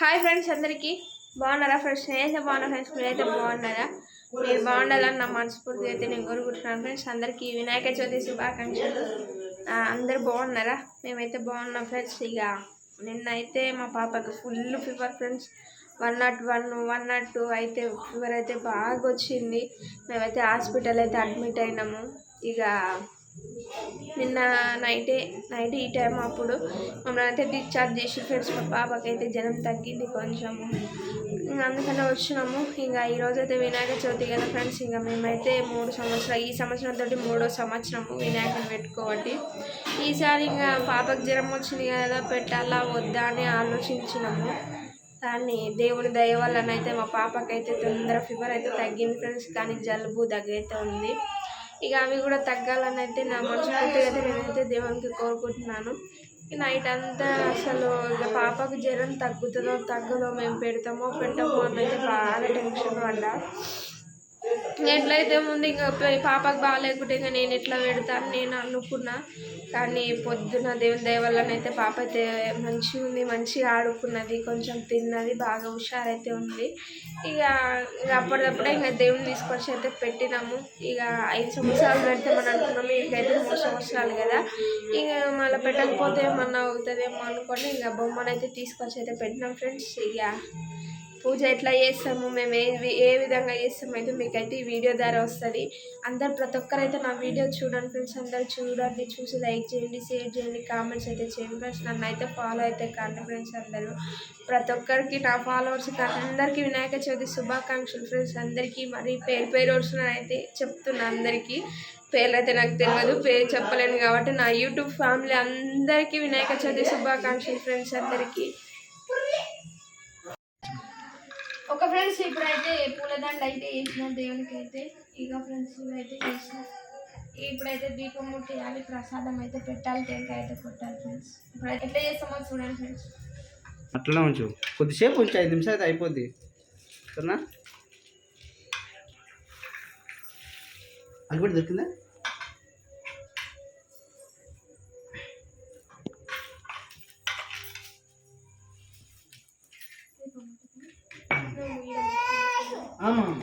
Hi friends అందరికీ బాగున్నారా friends నేనైతే బాగున్నా ఫ్రెండ్స్ మీరైతే బాగున్నారా? మీరు బాగుండాలని నా మనస్ఫూర్తిగా అయితే నేను కోరుకుంటున్నాను ఫ్రెండ్స్ అందరికీ వినాయక చవితి శుభాకాంక్షలు. అందరు బాగున్నారా? మేమైతే బాగున్నాం ఫ్రెండ్స్ ఇక నిన్న అయితే మా పాపకి full fever friends one not one one not two అయితే ఫీవర్ అయితే బాగా వచ్చింది. మేమైతే హాస్పిటల్ అయితే అడ్మిట్ అయినాము. ఇక నిన్న నైటే నైట్ ఈ టైం అప్పుడు మమ్మల్ని అయితే డిశ్చార్జ్ చేసి ఫ్రెండ్స్ మా పాపకైతే జనం తగ్గింది కొంచెము. ఇంకా అందుకనే వచ్చినాము. ఇంకా ఈరోజు అయితే వినాయక చవితి కదా ఫ్రెండ్స్ ఇంకా మేమైతే మూడు సంవత్సరాలు ఈ సంవత్సరం తోటి మూడో సంవత్సరము వినాయకుని పెట్టుకోబట్టి ఈసారి ఇంకా పాపకి జ్వరం వచ్చింది కదా పెట్టాలా వద్దా అని ఆలోచించినాము. కానీ దేవుని దయ వల్లనైతే మా పాపకైతే తొందర ఫీవర్ అయితే తగ్గింది ఫ్రెండ్స్ కానీ జలుబు దగ్గైతే ఉంది. ఇక అవి కూడా తగ్గాలని అయితే నా మనస్ఫూర్తిగా అయితే నేనైతే దేవునికి కోరుకుంటున్నాను. నైట్ అంతా అసలు ఇక పాపకు జ్వరం తగ్గుతుందో తగ్గదో మేము పెడతామో పెట్టమో అని అయితే బాగా టెన్షన్ పడ్డా. ఎట్లయితే ముందు ఇంకా పాపకు బాగాలేకుంటే ఇంకా నేను ఎట్లా పెడతాను? నేను అనుకున్నా కానీ పొద్దున దేవుని దయ వల్లనైతే పాప అయితే మంచిగా ఉంది మంచిగా ఆడుకున్నది కొంచెం తిన్నది బాగా హుషారైతే ఉంది. ఇక ఇక అప్పటికప్పుడే ఇంకా దేవుని తీసుకొచ్చి అయితే పెట్టినాము. ఇక ఐదు సంవత్సరాలు పెడతామని అనుకున్నాము ఇంకైతే మూడు సంవత్సరాలు కదా. ఇక మళ్ళీ పెట్టకపోతే ఏమన్నా అవుతుందేమో అనుకొని ఇంకా బొమ్మనైతే తీసుకొచ్చి అయితే పెట్టినాం ఫ్రెండ్స్. ఇక పూజ ఎట్లా చేస్తాము మేము ఏ వి- ఏ విధంగా చేస్తాము అయితే మీకైతే ఈ వీడియో ద్వారా వస్తుంది. అందరు ప్రతి ఒక్కరైతే నా వీడియో చూడండి ఫ్రెండ్స్ అందరు చూడండి చూసి లైక్ చేయండి షేర్ చేయండి కామెంట్స్ అయితే చేయండి ఫ్రెండ్స్. నన్ను అయితే ఫాలో అయితే కండి ఫ్రెండ్స్ అందరూ. ప్రతి ఒక్కరికి నా ఫాలోవర్స్ అందరికీ వినాయక చవితి శుభాకాంక్షలు ఫ్రెండ్స్ అందరికీ. మరి పేరు పేరు వచ్చిన అయితే చెప్తున్నా అందరికీ. పేర్లు అయితే నాకు తెలియదు పేరు చెప్పలేను కాబట్టి నా యూట్యూబ్ ఫ్యామిలీ అందరికీ వినాయక చవితి శుభాకాంక్షలు ఫ్రెండ్స్ అందరికీ. ఒక ఫ్రెండ్స్ ఇప్పుడైతే పూలదండ అయితే వేసిన దేవునికి అయితే ఇక ఫ్రెండ్స్ ఇవైతే చేసిన. ఇప్పుడైతే దీపం ముట్టియాలి ప్రసాదం అయితే పెట్టాలి టెంకాయ అయితే కొట్టాలి ఫ్రెండ్స్ ఇప్పుడైతే ఎట్లా చేస్తామో చూడండి ఫ్రెండ్స్ అట్లనే ఉంచు. కొద్దిసేపు ఉంచు ఐదు నిమిషాలు అయితే అయిపోద్ది. సరేనా? అది కూడా దొరికిందా? ஆமாம்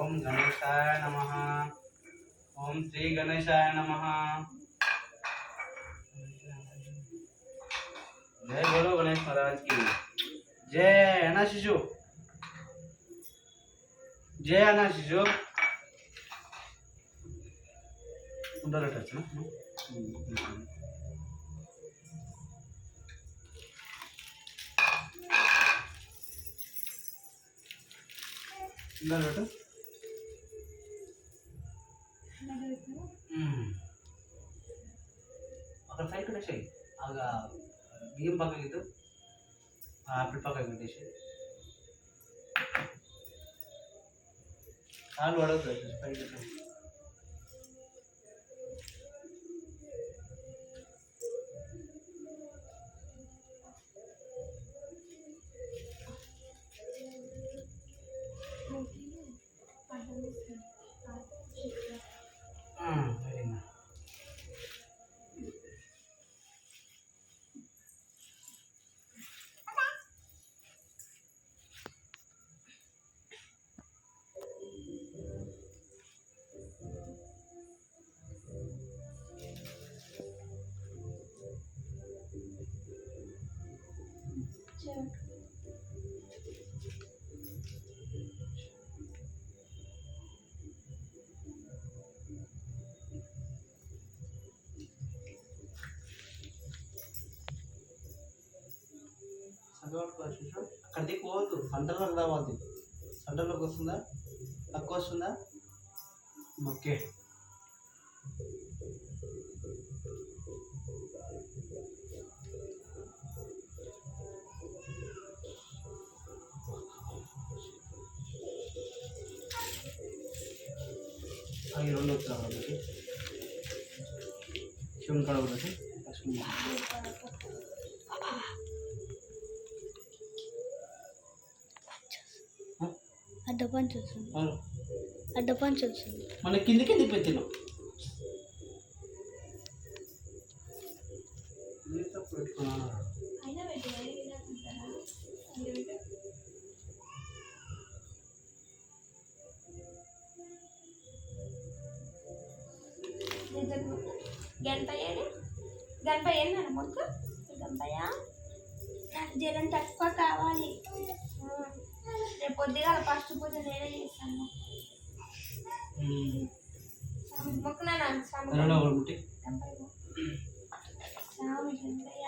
ओम गणेशाय नमः। ओम श्री गणेशाय नमः। जय बोलो गणेश महाराज की। जय है ना शिशु। जय है ना शिशु। उधर टच ना उधर टच Hmm. అక్కడ సైడ్ కట్టేసాయి ఆగా బియ్యం పక్కకి ఇద్దు ఆపిల్ పక్కకి పెట్టేసి. కాలు పడవద్దు పైకి అక్కడ దిక్కు పోవద్దు. సెంటర్లో రావద్దు సెంటర్లోకి వస్తుందా? తక్కువ వస్తుందా? ఓకే. అవి రెండు వచ్చా ఒకటి శివుని కాడ లక్ష్మీ అడ్డ పంచి. అడ్డ పంచి మన కింది కింది పెట్టినాం. నిజంగా. గణపయ్య ఏది? గణపయ్య ఏంది నాన్న మొక్కు గణపయ్య? నాకు జనం తక్కువ కావాలి. రేపు పొద్దుగా ఫస్ట్ పూజ నేనే చేస్తాను. మొక్కు నాన్న స్వామి రెండు ఒకటి ముట్టి గణపయ్య. స్వామి గణపయ్య.